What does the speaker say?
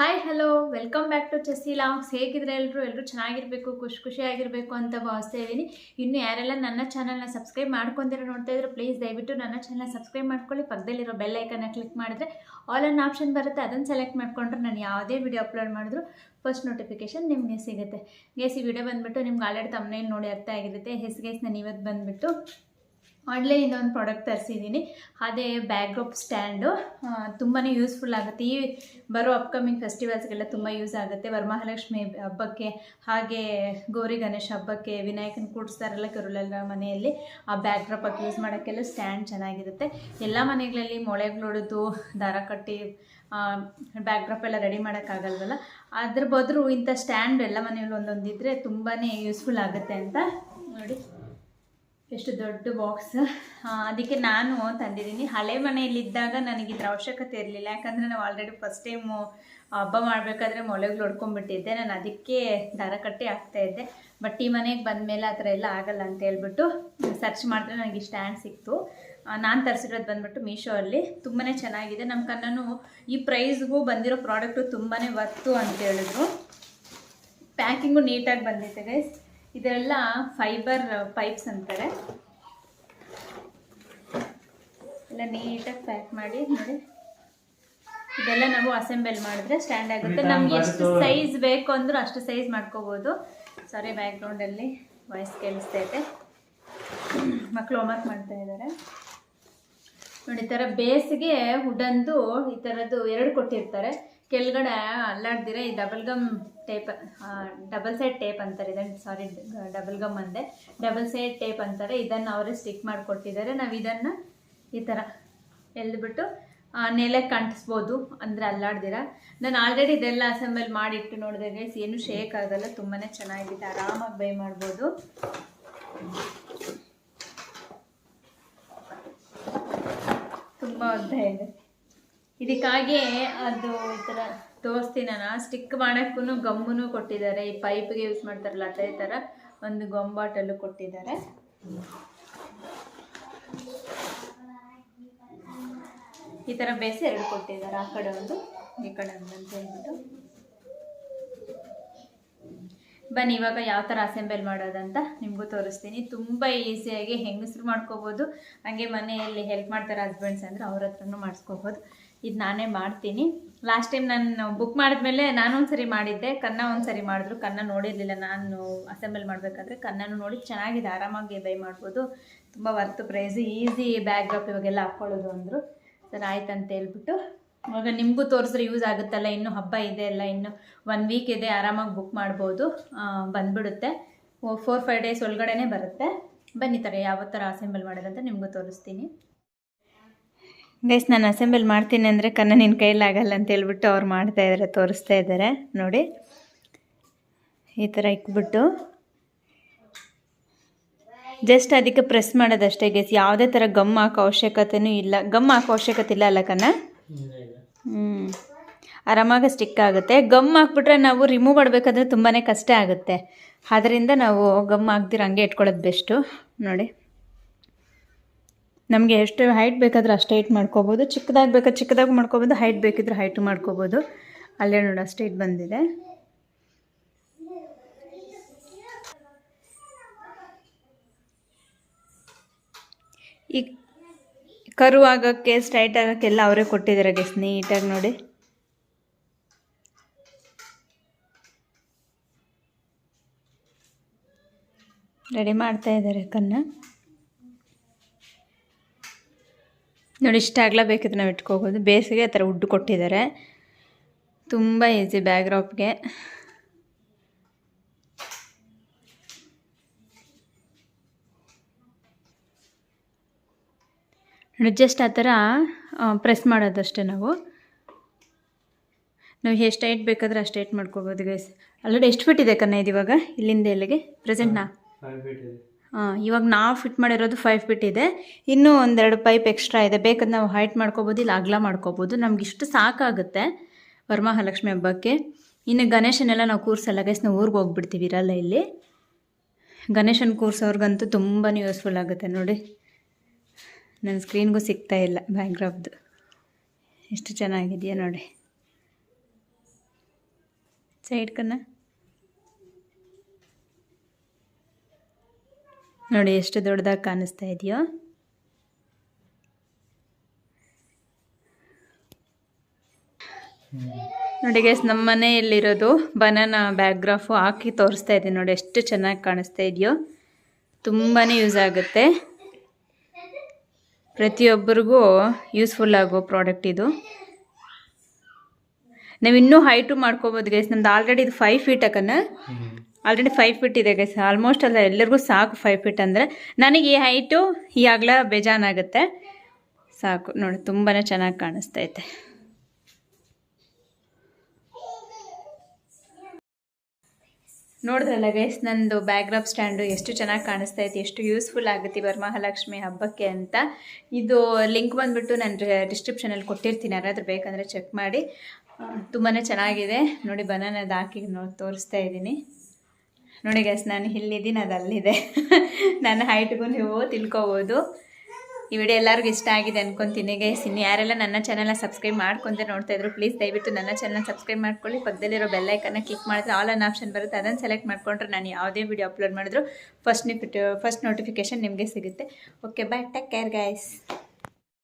Hi hello welcome back to chassis ಲಾಂಗ್ಸ್ ಹೇಗಿದ್ರೆ ಎಲ್ಲರೂ ಎಲ್ಲರೂ ಚೆನ್ನಾಗಿರಬೇಕು, ಖುಷಿ ಖುಷಿಯಾಗಿರಬೇಕು ಅಂತ ಭಾವಿಸ್ತಾ ಇದ್ದೀನಿ. ಇನ್ನು ಯಾರೆಲ್ಲ ನನ್ನ ಚಾನಲ್ನ ಸಬ್ಸ್ಕ್ರೈಬ್ ಮಾಡ್ಕೊಂಡಿರೋ ನೋಡ್ತಾ ಇದ್ರು ಪ್ಲೀಸ್ ದಯವಿಟ್ಟು ನನ್ನ ಚಾನಲ್ನ ಸಬ್ಸ್ಕ್ರೈಬ್ ಮಾಡ್ಕೊಳ್ಳಿ. ಪಕ್ಕದಲ್ಲಿರೋ ಬೆಲ್ ಐಕನ್ನ ಕ್ಲಿಕ್ ಮಾಡಿದ್ರೆ ಆಲ್ ಅನ್ ಆಪ್ಷನ್ ಬರುತ್ತೆ. ಅದನ್ನು ಸೆಲೆಕ್ಟ್ ಮಾಡಿಕೊಂಡ್ರೆ ನಾನು ಯಾವುದೇ ವಿಡಿಯೋ ಅಪ್ಲೋಡ್ ಮಾಡಿದ್ರು ಫಸ್ಟ್ ನೋಟಿಫಿಕೇಶನ್ ನಿಮಗೆ ಸಿಗುತ್ತೆ. ಗೇಸ್ ಈ ವಿಡಿಯೋ ಬಂದುಬಿಟ್ಟು ನಿಮ್ಗೆ ಆಲ್ರೆಡಿ ತಮ್ಮನೇಲಿ ನೋಡಿ ಅರ್ಥ ಆಗಿರುತ್ತೆ. ಹೆಸ್ಗೇಸ್ ನಾನು ಇವತ್ತು ಬಂದುಬಿಟ್ಟು ಆನ್ಲೈನಿಂದ ಒಂದು ಪ್ರಾಡಕ್ಟ್ ತರಿಸಿದ್ದೀನಿ ಅದೇ ಬ್ಯಾಕ್ಡ್ರಾಪ್ ಸ್ಟ್ಯಾಂಡು ತುಂಬಾ ಯೂಸ್ಫುಲ್ ಆಗುತ್ತೆ. ಈ ಬರೋ ಅಪ್ಕಮಿಂಗ್ ಫೆಸ್ಟಿವಲ್ಸ್ಗೆಲ್ಲ ತುಂಬ ಯೂಸ್ ಆಗುತ್ತೆ. ವರಮಹಾಲಕ್ಷ್ಮಿ ಹಬ್ಬಕ್ಕೆ, ಹಾಗೆ ಗೌರಿ ಗಣೇಶ ಹಬ್ಬಕ್ಕೆ, ವಿನಾಯಕನ ಕೂಡಿಸ್ತಾರಲ್ಲ ಕರುಳೆಲ್ಲ ಮನೆಯಲ್ಲಿ, ಆ ಬ್ಯಾಕ್ಡ್ರಾಪ್ ಹಾಕಿ ಯೂಸ್ ಮಾಡೋಕ್ಕೆಲ್ಲ ಸ್ಟ್ಯಾಂಡ್ ಚೆನ್ನಾಗಿರುತ್ತೆ. ಎಲ್ಲ ಮನೆಗಳಲ್ಲಿ ಮೊಳೆಗಳೊಡೆದು ದಾರ ಕಟ್ಟಿ ಬ್ಯಾಕ್ಡ್ರಾಪ್ ಎಲ್ಲ ರೆಡಿ ಮಾಡೋಕ್ಕಾಗಲ್ವಲ್ಲ? ಅದ್ರ ಬದಲು ಇಂಥ ಸ್ಟ್ಯಾಂಡ್ ಎಲ್ಲ ಮನೆಯಲ್ಲಿ ಒಂದೊಂದಿದ್ರೆ ತುಂಬಾ ಯೂಸ್ಫುಲ್ ಆಗುತ್ತೆ ಅಂತ ನೋಡಿ. ಎಷ್ಟು ದೊಡ್ಡ ಬಾಕ್ಸ್ ಅದಕ್ಕೆ ನಾನು ತಂದಿದ್ದೀನಿ. ಹಳೆ ಮನೆಯಲ್ಲಿದ್ದಾಗ ನನಗೆ ಇದ್ರ ಅವಶ್ಯಕತೆ ಇರಲಿಲ್ಲ. ಯಾಕಂದರೆ ನಾವು ಆಲ್ರೆಡಿ ಫಸ್ಟ್ ಟೈಮು ಹಬ್ಬ ಮಾಡಬೇಕಾದ್ರೆ ಮೊಳೆಗಳು ಹೊಡ್ಕೊಂಡ್ಬಿಟ್ಟಿದ್ದೆ. ನಾನು ಅದಕ್ಕೆ ದಾರ ಕಟ್ಟಿ ಹಾಕ್ತಾಯಿದ್ದೆ ಬಟ್ ಈ ಮನೆಗೆ ಬಂದಮೇಲೆ ಆ ಥರ ಎಲ್ಲ ಆಗಲ್ಲ ಅಂತ ಹೇಳ್ಬಿಟ್ಟು ಸರ್ಚ್ ಮಾಡಿದ್ರೆ ನನಗೆ ಸ್ಟ್ಯಾಂಡ್ ಸಿಕ್ತು. ನಾನು ತರಿಸಿರೋದು ಬಂದ್ಬಿಟ್ಟು ಮೀಶೋ ಅಲ್ಲಿ. ತುಂಬಾ ಚೆನ್ನಾಗಿದೆ. ನಮ್ಮ ಕಣ್ಣನು ಈ ಪ್ರೈಸ್ಗೂ ಬಂದಿರೋ ಪ್ರಾಡಕ್ಟು ತುಂಬಾ ವರ್ತು ಅಂತ ಹೇಳಿದ್ರು. ಪ್ಯಾಕಿಂಗು ನೀಟಾಗಿ ಬಂದಿತ್ತು ಗೈಸ್ ಇದೆಲ್ಲ ಫೈಬರ್ ಪೈಪ್ಸ್ ಅಂತಾರೆ. ಎಲ್ಲ ನೀಟಾಗಿ ಪ್ಯಾಕ್ ಮಾಡಿ ನೋಡಿ ಇದೆಲ್ಲ ನಾವು ಅಸೆಂಬಲ್ ಮಾಡಿದ್ರೆ ಸ್ಟ್ಯಾಂಡ್ ಆಗುತ್ತೆ. ನಮ್ಗೆ ಎಷ್ಟು ಸೈಜ್ ಬೇಕು ಅಂದ್ರೂ ಅಷ್ಟು ಸೈಜ್ ಮಾಡ್ಕೋಬೋದು. ಸಾರಿ ಬ್ಯಾಕ್ಗ್ರೌಂಡಲ್ಲಿ ವಾಯ್ಸ್ ಕೇಳಿಸ್ತೈತೆ ಮಕ್ಕಳು ಹೋಮ್ವರ್ಕ್ ಮಾಡ್ತಾ ಇದ್ದಾರೆ ನೋಡಿ ಈ ಥರ ಬೇಸಿಗೆ ಹುಡಂದು ಈ ಥರದ್ದು ಎರಡು ಕೊಟ್ಟಿರ್ತಾರೆ. ಕೆಳಗಡೆ ಅಲ್ಲಾಡ್ದಿರ ಈ double gum tape double side tape ಅಂತಾರೆ ಇದನ್ನು ಸಾರಿ ಡಬಲ್ ಗಮ್ ಅಂದೆ. ಡಬಲ್ ಸೈಡ್ ಟೇಪ್ ಅಂತಾರೆ, ಇದನ್ನು ಅವರೇ ಸ್ಟಿಕ್ ಮಾಡಿಕೊಟ್ಟಿದ್ದಾರೆ ನಾವು ಇದನ್ನು ಈ ಥರ ಎಳೆದುಬಿಟ್ಟು ನೆಲೆ ಕಂಟಿಸ್ಬೋದು ಅಂದರೆ ಅಲ್ಲಾಡ್ದಿರ. ನಾನು ಆಲ್ರೆಡಿ ಇದೆಲ್ಲ ಅಸೆಂಬಲ್ ಮಾಡಿಟ್ಟು ನೋಡಿದೆ ಗೈಸ್ ಏನು ಶೇಕ್ ಆಗಲ್ಲ ತುಂಬಾ ಚೆನ್ನಾಗಿದೆ. ಆರಾಮಾಗಿ ಬೈ ಮಾಡ್ಬೋದು. ತುಂಬ ಉದ್ದ ಇದೆ. ಇದಕ್ಕಾಗಿ ಅದು ಈ ಥರ ತೋರಿಸ್ತೀನಿ ನಾನು. ಸ್ಟಿಕ್ ಮಾಡೋಕ್ಕೂ ಗಮ್ಮು ಕೊಟ್ಟಿದ್ದಾರೆ. ಈ ಪೈಪ್ಗೆ ಯೂಸ್ ಮಾಡ್ತಾರಲ್ಲ, ಅದೇ ಥರ ಒಂದು ಗೊಂಬಾಟಲ್ಲೂ ಕೊಟ್ಟಿದ್ದಾರೆ. ಈ ಥರ ಬೇಸಿ ಎರಡು ಕೊಟ್ಟಿದ್ದಾರೆ, ಆ ಕಡೆ ಒಂದು, ಈ ಕಡೆ ಒಂದು ಅಂತ ಹೇಳ್ಬಿಟ್ಟು. ಬನ್ನಿ, ಇವಾಗ ಯಾವ ಥರ ಅಸೆಂಬಲ್ ಮಾಡೋದಂತ ನಿಮಗೂ ತೋರಿಸ್ತೀನಿ. ತುಂಬ ಈಸಿಯಾಗಿ ಹೆಂಗಸ್ರು ಮಾಡ್ಕೋಬೋದು. ಹಾಗೆ ಮನೆಯಲ್ಲಿ ಹೆಲ್ಪ್ ಮಾಡ್ತಾರೆ ಹಸ್ಬೆಂಡ್ಸ್ ಅಂದರೆ ಅವ್ರ ಹತ್ರನೂ ಮಾಡಿಸ್ಕೋಬೋದು. ಇದು ನಾನೇ ಮಾಡ್ತೀನಿ. ಲಾಸ್ಟ್ ಟೈಮ್ ನಾನು ಬುಕ್ ಮಾಡಿದ್ಮೇಲೆ ನಾನು ಒಂದ್ಸರಿ ಮಾಡಿದ್ದೆ, ಕನ್ನ ಒಂದ್ಸರಿ ಮಾಡಿದ್ರು. ಕನ್ನ ನೋಡಿರಲಿಲ್ಲ. ನಾನು ಅಸೆಂಬಲ್ ಮಾಡಬೇಕಾದ್ರೆ ಕನ್ನನು ನೋಡಿ ಚೆನ್ನಾಗಿದೆ, ಆರಾಮಾಗಿ ಬೈ ಮಾಡ್ಬೋದು. ತುಂಬ worth price easy bag drop ಇವಾಗೆಲ್ಲ ಹಾಕ್ಕೊಳ್ಳೋದು ಅಂದರು. ಸರ್, ಆಯ್ತು ಅಂತ ಹೇಳ್ಬಿಟ್ಟು. ಇವಾಗ ನಿಮಗೂ ತೋರಿಸ್ರೆ ಯೂಸ್ ಆಗುತ್ತಲ್ಲ, ಇನ್ನು ಹಬ್ಬ ಇದೆ ಅಲ್ಲ, ಇನ್ನು ಒನ್ ವೀಕ್ ಇದೆ, ಆರಾಮಾಗಿ ಬುಕ್ ಮಾಡ್ಬೋದು. ಬಂದುಬಿಡುತ್ತೆ. ಬಂದ್ಬಿಡುತ್ತೆ ಫೋರ್ ಫೈವ್ ಡೇಸ್ ಒಳಗಡೆನೇ ಬರುತ್ತೆ. ಬನ್ನಿ ಥರ ಯಾವ ಥರ ಅಸೆಂಬಲ್ ಮಾಡೋದಂತ ನಿಮಗೂ ತೋರಿಸ್ತೀನಿ. ಗೈಸ್ ನಾನು ಅಸೆಂಬಲ್ ಮಾಡ್ತೀನಿ ಅಂದರೆ ಕನ್ನ ನಿನ್ನ ಕೈಲಾಗಲ್ಲ ಅಂತ ಹೇಳ್ಬಿಟ್ಟು ಅವ್ರು ಮಾಡ್ತಾ ಇದ್ದಾರೆ ತೋರಿಸ್ತಾ ಇದ್ದಾರೆ ನೋಡಿ. ಈ ಥರ ಇಕ್ಬಿಟ್ಟು. ಜಸ್ಟ್ ಅದಕ್ಕೆ ಪ್ರೆಸ್ ಮಾಡೋದಷ್ಟೇ ಗೈಸ್ ಯಾವುದೇ ಥರ ಗಮ್ ಹಾಕೋ ಅವಶ್ಯಕತೆನೂ ಇಲ್ಲ. ಗಮ್ ಹಾಕೋ ಅವಶ್ಯಕತೆ ಇಲ್ಲ ಅಲ್ಲ ಕನ್ನ ಹ್ಞೂ ಆರಾಮಾಗಿ ಸ್ಟಿಕ್ ಆಗುತ್ತೆ. ಗಮ್ ಹಾಕ್ಬಿಟ್ರೆ ನಾವು ರಿಮೂವ್ ಮಾಡಬೇಕಾದ್ರೆ ತುಂಬಾ ಕಷ್ಟ ಆಗುತ್ತೆ. ಆದ್ದರಿಂದ ನಾವು ಗಮ್ ಹಾಕ್ದಿರ ಹಂಗೆ ಇಟ್ಕೊಳ್ಳೋದು ಬೆಸ್ಟು ನೋಡಿ. ನಮಗೆ ಎಷ್ಟು ಹೈಟ್ ಬೇಕಾದ್ರೆ ಅಷ್ಟು ಹೈಟ್ ಮಾಡ್ಕೋಬೋದು. ಚಿಕ್ಕದಾಗಿ ಬೇಕಾದ್ರೆ ಚಿಕ್ಕದಾಗಿ ಮಾಡ್ಕೋಬೋದು ಹೈಟ್ ಬೇಕಿದ್ರೆ ಹೈಟು ಮಾಡ್ಕೋಬೋದು. ಅಲ್ಲೇ ನೋಡಿ, ಅಷ್ಟು ಹೈಟ್ ಬಂದಿದೆ. ಈ ಕರು ಆಗೋಕ್ಕೆ ಸ್ಟ್ರೈಟ್ ಆಗೋಕ್ಕೆಲ್ಲ ಅವರೇ ಕೊಟ್ಟಿದ್ದಾರೆ ಗೆಸ್ ನೀಟಾಗಿ ನೋಡಿ. ರೆಡಿ ಮಾಡ್ತಾ ಇದ್ದಾರೆ ಕನ್ನ ನೋಡಿ ಇಷ್ಟ ಆಗಲ ಬೇಕಿದ್ರೆ ನಾವು ಇಟ್ಕೋಬೋದು. ಬೇಸಿಗೆ ಆ ಥರ ಉಡ್ಡು ಕೊಟ್ಟಿದ್ದಾರೆ. ತುಂಬ ಈಸಿ ಬ್ಯಾಗ್ ರಾಪ್ಗೆ ನೋಡಿ ಜಸ್ಟ್ ಆ ಥರ ಪ್ರೆಸ್ ಮಾಡೋದಷ್ಟೇ ನಾವು. ನಾವು ಎಷ್ಟು ಹೈಟ್ ಬೇಕಾದ್ರೆ ಅಷ್ಟು ಹೈಟ್ ಮಾಡ್ಕೋಬೋದು ಗೈಸ್ ಆಲ್ರೆಡಿ ಎಷ್ಟು ಫಿಟ್ ಇದೆ ಕನ್ನ ಇದು ಇವಾಗ? ಇಲ್ಲಿಂದ ಇಲ್ಲಿಗೆ? ಪ್ರೆಸೆಂಟ್ನಾ ಇವಾಗ ನಾವು ಫಿಟ್ ಮಾಡಿರೋದು ಫೈವ್ ಫಿಟ್ ಇದೆ. ಇನ್ನೂ ಒಂದೆರಡು ಪೈಪ್ ಎಕ್ಸ್ಟ್ರಾ ಇದೆ. ಬೇಕಾದ್ರೆ ನಾವು ಹೈಟ್ ಮಾಡ್ಕೋಬೋದು, ಇಲ್ಲ ಅಗ್ಲ ಮಾಡ್ಕೋಬೋದು. ನಮ್ಗೆ ಇಷ್ಟು ಸಾಕಾಗುತ್ತೆ ವರಮಹಾಲಕ್ಷ್ಮಿ ಹಬ್ಬಕ್ಕೆ. ಇನ್ನು ಗಣೇಶನೆಲ್ಲ ನಾವು ಕೂರ್ಸಲ್ಲ. ಗೈಸ್ ನಾವು ಊರಿಗೆ ಹೋಗ್ಬಿಡ್ತೀವಿ ಇರಲ್ಲ ಇಲ್ಲಿ. ಗಣೇಶನ ಕೂರಿಸೋರ್ಗಂತೂ ತುಂಬಾ ಯೂಸ್ಫುಲ್ ಆಗುತ್ತೆ ನೋಡಿ. ನನ್ನ ಸ್ಕ್ರೀನ್ಗೂ ಸಿಗ್ತಾ ಇಲ್ಲ ಬ್ಯಾಕ್ಗ್ರಾಫ್ದು ಎಷ್ಟು ಚೆನ್ನಾಗಿದೆಯಾ ನೋಡಿ. ಸೈಡ್ ಕನ್ನ ನೋಡಿ ಎಷ್ಟು ದೊಡ್ಡದಾಗಿ ಕಾಣಿಸ್ತಾ ಇದೆಯೋ. ನೋಡಿ ಗೈಸ್ ನಮ್ಮ ಮನೆಯಲ್ಲಿರೋದು ಬನಾನಾ ಬ್ಯಾಕ್ಗ್ರಾಫು ಹಾಕಿ ತೋರಿಸ್ತಾ ಇದ್ದೀನಿ ನೋಡಿ ಎಷ್ಟು ಚೆನ್ನಾಗಿ ಕಾಣಿಸ್ತಾ ಇದೆಯೋ. ತುಂಬಾ ಯೂಸ್ ಆಗುತ್ತೆ. ಪ್ರತಿಯೊಬ್ಬರಿಗೂ ಯೂಸ್ಫುಲ್ ಆಗೋ ಪ್ರಾಡಕ್ಟ್ ಇದು. ನಾವು ಇನ್ನೂ ಹೈಟು ಮಾಡ್ಕೋಬೋದು ಗೈಸ್ ನಮ್ದು ಆಲ್ರೆಡಿ ಇದು ಫೈವ್ ಫೀಟ್ ಅಕ್ಕನ. ಆಲ್ರೆಡಿ ಫೈವ್ ಫೀಟ್ ಇದೆ ಗೈಸ್ ಆಲ್ಮೋಸ್ಟ್ ಅಲ್ಲ, ಎಲ್ಲರಿಗೂ ಸಾಕು ಫೈವ್ ಫೀಟ್ ಅಂದರೆ. ನನಗೆ ಈ ಹೈಟು ಈಗಾಗಲೇ ಬೇಜಾನಾಗುತ್ತೆ ಸಾಕು, ನೋಡಿ ತುಂಬಾ ಚೆನ್ನಾಗಿ ಕಾಣಿಸ್ತೈತೆ. ನೋಡಿದ್ರಲ್ಲ ಗೈಸ್ ನಂದು ಬ್ಯಾಗ್ರಾಪ್ ಸ್ಟ್ಯಾಂಡು ಎಷ್ಟು ಚೆನ್ನಾಗಿ ಕಾಣಿಸ್ತಾ ಇತ್ತು ಎಷ್ಟು ಯೂಸ್ಫುಲ್ ಆಗುತ್ತೆ ವರಮಹಾಲಕ್ಷ್ಮಿ ಹಬ್ಬಕ್ಕೆ ಅಂತ. ಇದು ಲಿಂಕ್ ಬಂದುಬಿಟ್ಟು ನಾನು ಡಿಸ್ಕ್ರಿಪ್ಷನಲ್ಲಿ ಕೊಟ್ಟಿರ್ತೀನಿ, ಯಾರಾದರೂ ಬೇಕಂದರೆ ಚೆಕ್ ಮಾಡಿ. ತುಂಬಾ ಚೆನ್ನಾಗಿದೆ. ನೋಡಿ ಬನಾನದು ಹಾಕಿ ನೋಡಿ ತೋರಿಸ್ತಾ ಇದ್ದೀನಿ. ನೋಡಿ ಗ್ಯಾಸ್ ನಾನು ಇಲ್ಲಿದ್ದೀನಿ ಅದು ಅಲ್ಲಿದೆ ನನ್ನ ಹೈಟ್ಗೂ ನೀವು ತಿಳ್ಕೊಬೋದು. ಈ ವಿಡಿಯೋ ಎಲ್ಲರಿಗೂ ಇಷ್ಟ ಆಗಿದೆ ಅನ್ಕೊಂತೀನಿ ಗೈಸ್ ಇನ್ನು ಯಾರೆಲ್ಲ ನನ್ನ ಚಾನಲ್ನ ಸಬ್ಸ್ಕ್ರೈಬ್ ಮಾಡ್ಕೊಂತ ನೋಡ್ತಾ ಇದ್ರು ಪ್ಲೀಸ್ ದಯವಿಟ್ಟು ನನ್ನ ಚಾನಲ್ ಸಬ್ಸ್ಕ್ರೈಬ್ ಮಾಡ್ಕೊಳ್ಳಿ. ಪಕ್ಕದಲ್ಲಿರೋ ಬೆಲ್ಲೈಕನ್ನ ಕ್ಲಿಕ್ ಮಾಡಿದ್ರೆ ಆಲ್ ಅನ್ ಆಪ್ಷನ್ ಬರುತ್ತೆ. ಅದನ್ನು ಸೆಲೆಕ್ಟ್ ಮಾಡ್ಕೊಂಡ್ರೆ ನಾನು ಯಾವುದೇ ವಿಡಿಯೋ ಅಪ್ಲೋಡ್ ಮಾಡಿದ್ರು ಫಸ್ಟ್ ಫಸ್ಟ್ ನೋಟಿಫಿಕೇಶನ್ ನಿಮಗೆ ಸಿಗುತ್ತೆ. Okay bye take care guys